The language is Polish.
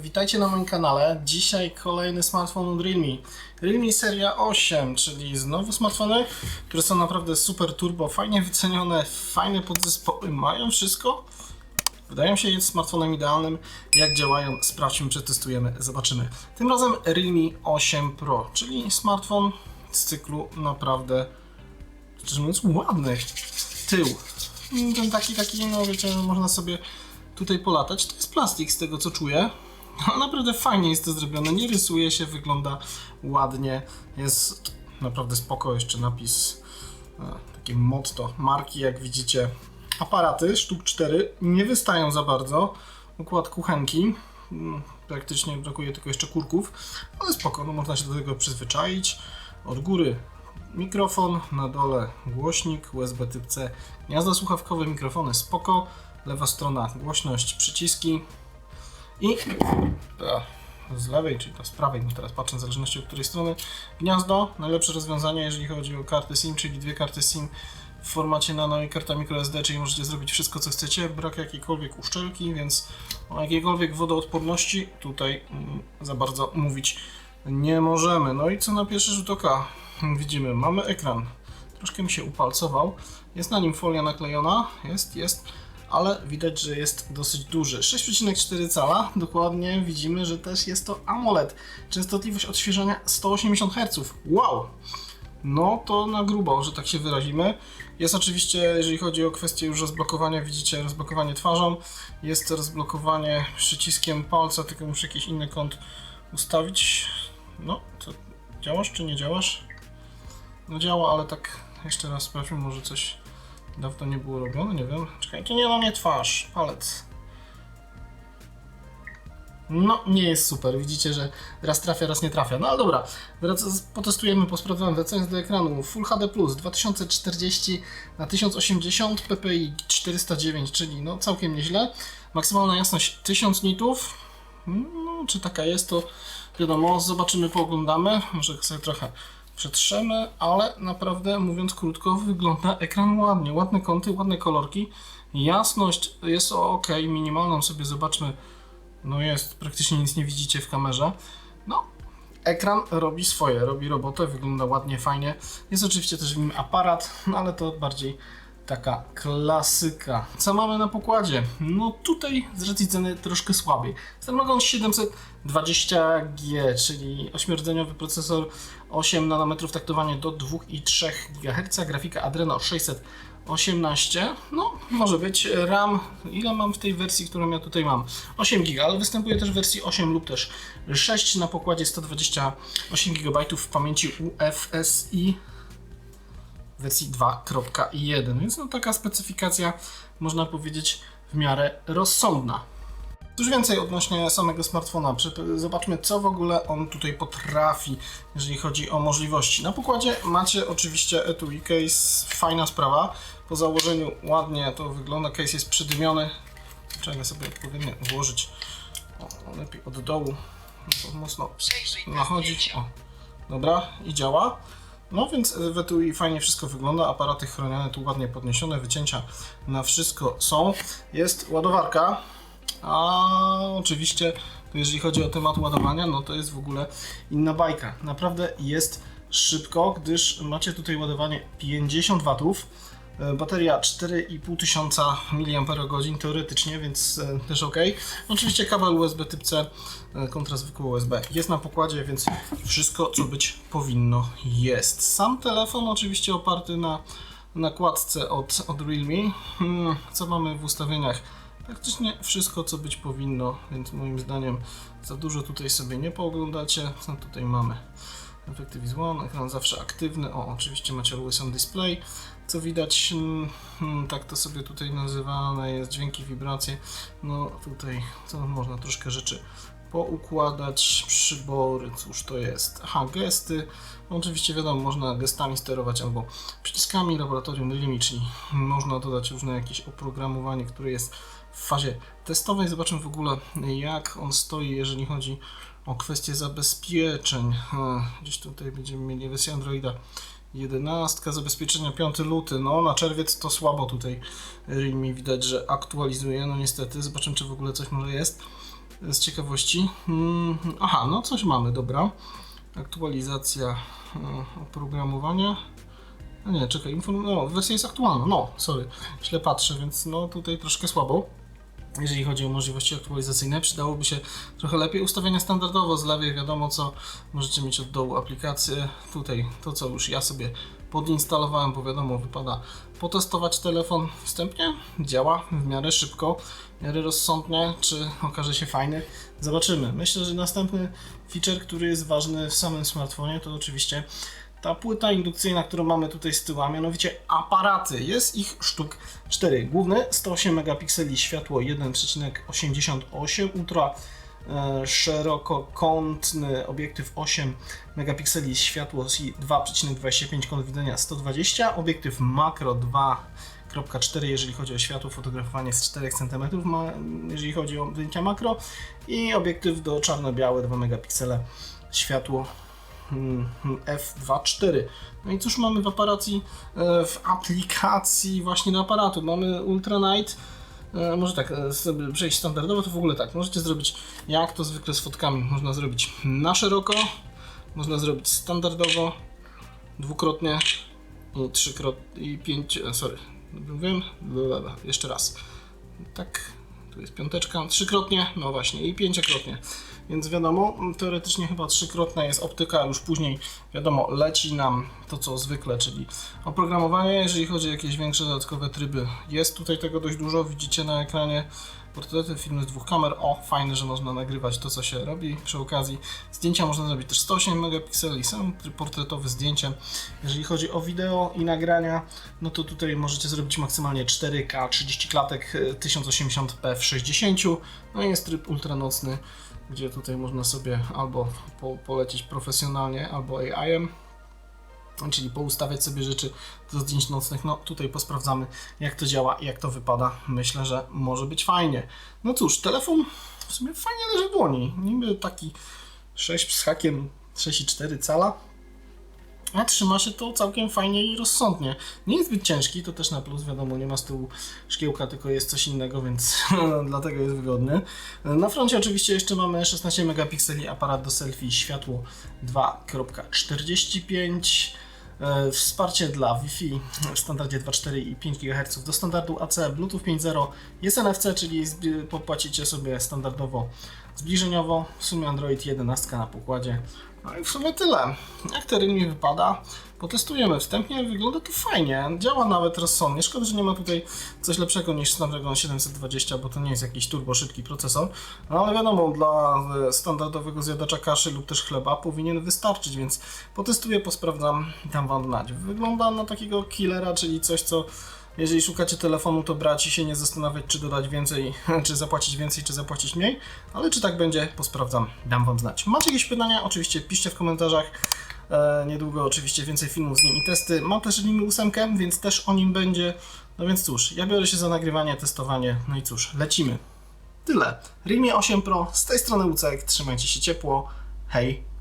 Witajcie na moim kanale. Dzisiaj kolejny smartfon od Realme. Realme Seria 8, czyli znowu smartfony, które są naprawdę super turbo, fajnie wycenione, fajne podzespoły, mają wszystko. Wydają się jest smartfonem idealnym. Jak działają, sprawdźmy, przetestujemy, zobaczymy. Tym razem Realme 8 Pro, czyli smartfon z cyklu naprawdę, szczerze mówiąc, ładny. Tył. Ten taki, taki, no wiecie, można sobie tutaj polatać. To jest plastik z tego co czuję. No, naprawdę fajnie jest to zrobione, nie rysuje się, wygląda ładnie. Jest naprawdę spoko, jeszcze napis, takie motto marki, jak widzicie. Aparaty, sztuk 4, nie wystają za bardzo. Układ kuchenki, mm, praktycznie brakuje tylko jeszcze kurków, ale spoko, no można się do tego przyzwyczaić. Od góry mikrofon, na dole głośnik, USB typ C, gniazda słuchawkowe, mikrofony spoko, lewa strona głośność, przyciski i z lewej, to z prawej, bo teraz patrzę w zależności od której strony, gniazdo, najlepsze rozwiązanie jeżeli chodzi o karty SIM, czyli dwie karty SIM w formacie nano i karta microSD, czyli możecie zrobić wszystko co chcecie, brak jakiejkolwiek uszczelki, więc o jakiejkolwiek wodoodporności tutaj mm, za bardzo mówić nie możemy. No i co na pierwszy rzut oka? Widzimy? Mamy ekran, troszkę mi się upalcował, jest na nim folia naklejona, jest, jest, ale widać, że jest dosyć duży. 6,4 cala, dokładnie widzimy, że też jest to AMOLED. Częstotliwość odświeżania 180 Hz. Wow! No to na grubo, że tak się wyrazimy. Jest oczywiście, jeżeli chodzi o kwestię już rozblokowania, widzicie rozblokowanie twarzą. Jest rozblokowanie przyciskiem palca, tylko muszę jakiś inny kąt ustawić. No, to działasz czy nie działasz? No działa, ale tak jeszcze raz sprawdźmy, może coś dawno nie było robione, nie wiem. Czekajcie, nie na mnie twarz, palec. No, nie jest super. Widzicie, że raz trafia, raz nie trafia. No ale dobra, wrac- potestujemy, posprawdzamy. Wracając do ekranu, Full HD+, 2040 na 1080 ppi 409, czyli no całkiem nieźle. Maksymalna jasność 1000 nitów. No, czy taka jest, to wiadomo, zobaczymy, pooglądamy. Może sobie trochę przetrzemy, ale naprawdę mówiąc krótko, wygląda ekran ładnie. Ładne kąty, ładne kolorki. Jasność jest ok, minimalną sobie zobaczmy. No jest, praktycznie nic nie widzicie w kamerze. No, ekran robi swoje, robi robotę, wygląda ładnie, fajnie. Jest oczywiście też w nim aparat, no ale to bardziej taka klasyka. Co mamy na pokładzie? No tutaj z racji ceny troszkę słabiej. Snapdragon 720G, czyli 8-rdzeniowy procesor, 8 nanometrów taktowanie do 2,3 GHz, grafika Adreno 618. No, może być RAM. Ile mam w tej wersji, którą ja tutaj mam? 8 GB, ale występuje też w wersji 8 lub też 6 na pokładzie 128 GB w pamięci UFSI wersji 2.1, więc no taka specyfikacja można powiedzieć w miarę rozsądna. Cóż więcej odnośnie samego smartfona, zobaczmy co w ogóle on tutaj potrafi, jeżeli chodzi o możliwości. Na pokładzie macie oczywiście etui case, fajna sprawa, po założeniu ładnie to wygląda, case jest przydymiony, trzeba sobie odpowiednio włożyć, o, lepiej od dołu, mocno nachodzić, o, dobra i działa. No więc w etui fajnie wszystko wygląda, aparaty chronione tu ładnie podniesione, wycięcia na wszystko są. Jest ładowarka, a oczywiście jeżeli chodzi o temat ładowania, no to jest w ogóle inna bajka. Naprawdę jest szybko, gdyż macie tutaj ładowanie 50 W. e, Bateria 4500 mAh teoretycznie, więc e, też ok. Oczywiście kabel USB typ C e, kontra zwykły USB jest na pokładzie, więc wszystko co być powinno jest. Sam telefon oczywiście oparty na nakładce od, od Realme. Hmm, Co mamy w ustawieniach? Praktycznie wszystko co być powinno, więc moim zdaniem za dużo tutaj sobie nie pooglądacie. Co tutaj mamy? Effective One, ekran zawsze aktywny. O, oczywiście macie Always Display. Co widać, mm, mm, tak to sobie tutaj nazywane jest, dźwięki, wibracje. No tutaj to można troszkę rzeczy poukładać, przybory, cóż to jest. Aha, gesty. No, oczywiście wiadomo, można gestami sterować albo przyciskami laboratorium Realme, czyli można dodać różne jakieś oprogramowanie, które jest w fazie testowej. Zobaczymy w ogóle jak on stoi, jeżeli chodzi o kwestie zabezpieczeń. Gdzieś tutaj będziemy mieli wersję Androida 11, zabezpieczenia 5 luty. No na czerwiec to słabo tutaj Realme widać, że aktualizuje. No niestety, zobaczymy czy w ogóle coś może jest. z ciekawości. Mm, Aha, no coś mamy, dobra. Aktualizacja e, oprogramowania. A nie, czekaj, inform... no, wersja jest aktualna, no, sorry, źle patrzę, więc no tutaj troszkę słabo. Jeżeli chodzi o możliwości aktualizacyjne, przydałoby się trochę lepiej ustawienia standardowo. Z lewej, wiadomo co, możecie mieć od dołu aplikację, tutaj to co już ja sobie podinstalowałem, bo wiadomo wypada potestować telefon wstępnie, działa w miarę szybko, w miarę rozsądnie, czy okaże się fajny, zobaczymy. Myślę, że następny feature, który jest ważny w samym smartfonie, to oczywiście ta płyta indukcyjna, którą mamy tutaj z tyłu, a mianowicie aparaty. Jest ich sztuk 4. Główny 108 megapikseli, światło 1,88, ultra e, szerokokątny obiektyw 8 megapikseli, światło 2,25, kąt widzenia 120, obiektyw makro 2,4 jeżeli chodzi o światło, fotografowanie z 4 cm, ma, jeżeli chodzi o zdjęcia makro i obiektyw do czarno-białe 2 megapiksele, światło F2.4. No i cóż mamy w aparacji, e, w aplikacji właśnie do aparatu? Mamy Ultra Night. E, Może tak, e, sobie przejść standardowo, to w ogóle tak. Możecie zrobić jak to zwykle z fotkami. Można zrobić na szeroko, można zrobić standardowo, dwukrotnie i trzykrotnie i pięć. Sorry? Blablabla. Jeszcze raz. Tak, tu jest piąteczka, trzykrotnie, no właśnie, i pięciokrotnie. Więc wiadomo, teoretycznie chyba trzykrotna jest optyka, już później wiadomo, leci nam to co zwykle, czyli oprogramowanie, jeżeli chodzi o jakieś większe dodatkowe tryby. Jest tutaj tego dość dużo, widzicie na ekranie portrety, filmy z dwóch kamer. O, fajne, że można nagrywać to, co się robi przy okazji. Zdjęcia można zrobić też 108 megapikseli, są tryb portretowy zdjęcie. Jeżeli chodzi o wideo i nagrania, no to tutaj możecie zrobić maksymalnie 4K, 30 klatek, e, 1080p w 60. No i jest tryb ultranocny, gdzie tutaj można sobie albo po, polecieć profesjonalnie, albo AI-em, czyli poustawiać sobie rzeczy do zdjęć nocnych. No tutaj posprawdzamy, jak to działa i jak to wypada. Myślę, że może być fajnie. No cóż, telefon w sumie fajnie leży w dłoni. Niby taki 6 z hakiem 6,4 cala. A trzyma się to całkiem fajnie i rozsądnie. Nie jest zbyt ciężki, to też na plus, wiadomo, nie ma z tyłu szkiełka, tylko jest coś innego, więc dlatego jest wygodny. Na froncie oczywiście jeszcze mamy 16 megapikseli aparat do selfie, światło 2.45, e, wsparcie dla Wi-Fi w standardzie 2.4 i 5 GHz do standardu AC, Bluetooth 5.0, jest NFC, czyli popłacicie sobie standardowo zbliżeniowo, w sumie Android 11 na pokładzie. No i w sumie tyle. Jak ten mi wypada? Potestujemy wstępnie, wygląda to fajnie, działa nawet rozsądnie. Szkoda, że nie ma tutaj coś lepszego niż Snapdragon 720, bo to nie jest jakiś turbo szybki procesor. No ale wiadomo, dla e, standardowego zjadacza kaszy lub też chleba powinien wystarczyć, więc potestuję, posprawdzam i dam Wam znać. Wygląda na takiego killera, czyli coś, co jeżeli szukacie telefonu, to brać i się nie zastanawiać, czy dodać więcej, czy zapłacić więcej, czy zapłacić mniej. Ale czy tak będzie, posprawdzam, dam Wam znać. Macie jakieś pytania? Oczywiście piszcie w komentarzach. E, niedługo oczywiście więcej filmów z nim i testy. Mam też Realme 8, więc też o nim będzie. No więc cóż, ja biorę się za nagrywanie, testowanie. No i cóż, lecimy. Tyle. Realme 8 Pro, z tej strony Łucek, trzymajcie się ciepło. Hej!